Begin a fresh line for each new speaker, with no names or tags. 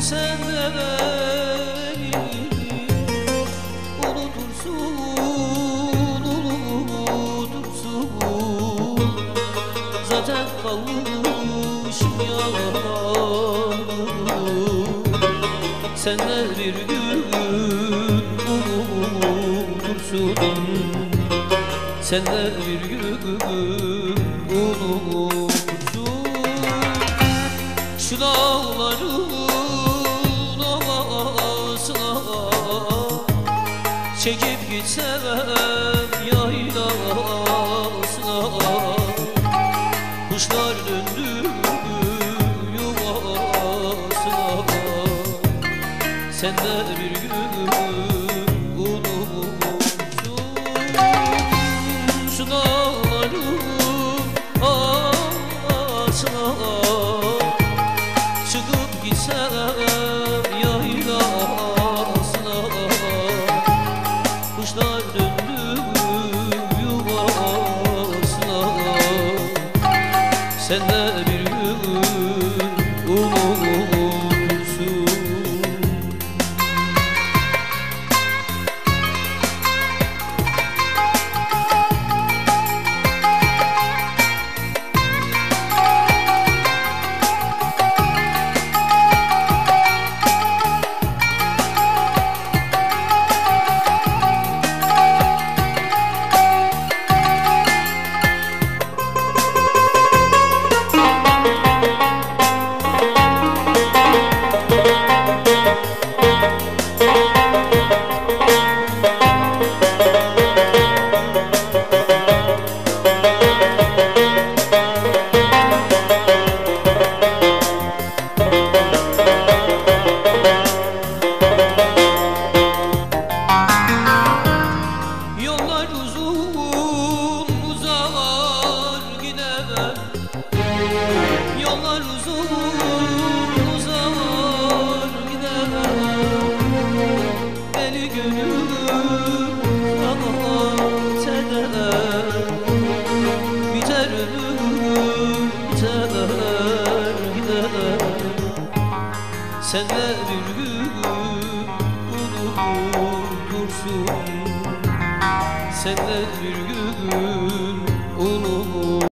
sen de beni Unutursun, Zaten kavuşum Sen de bir gün unutursun. Sen de bir gün unutursun. Şu dağları Çekip gitsem yaylasına Kuşlar döndü yuvasına. Senler bir gün unutsun Şu dağların ağasına seni Yollar uzun uzar gider. Eli gönül rahat eder Biter ömür biter gider Senler bir gün unutursun. Senler bir gün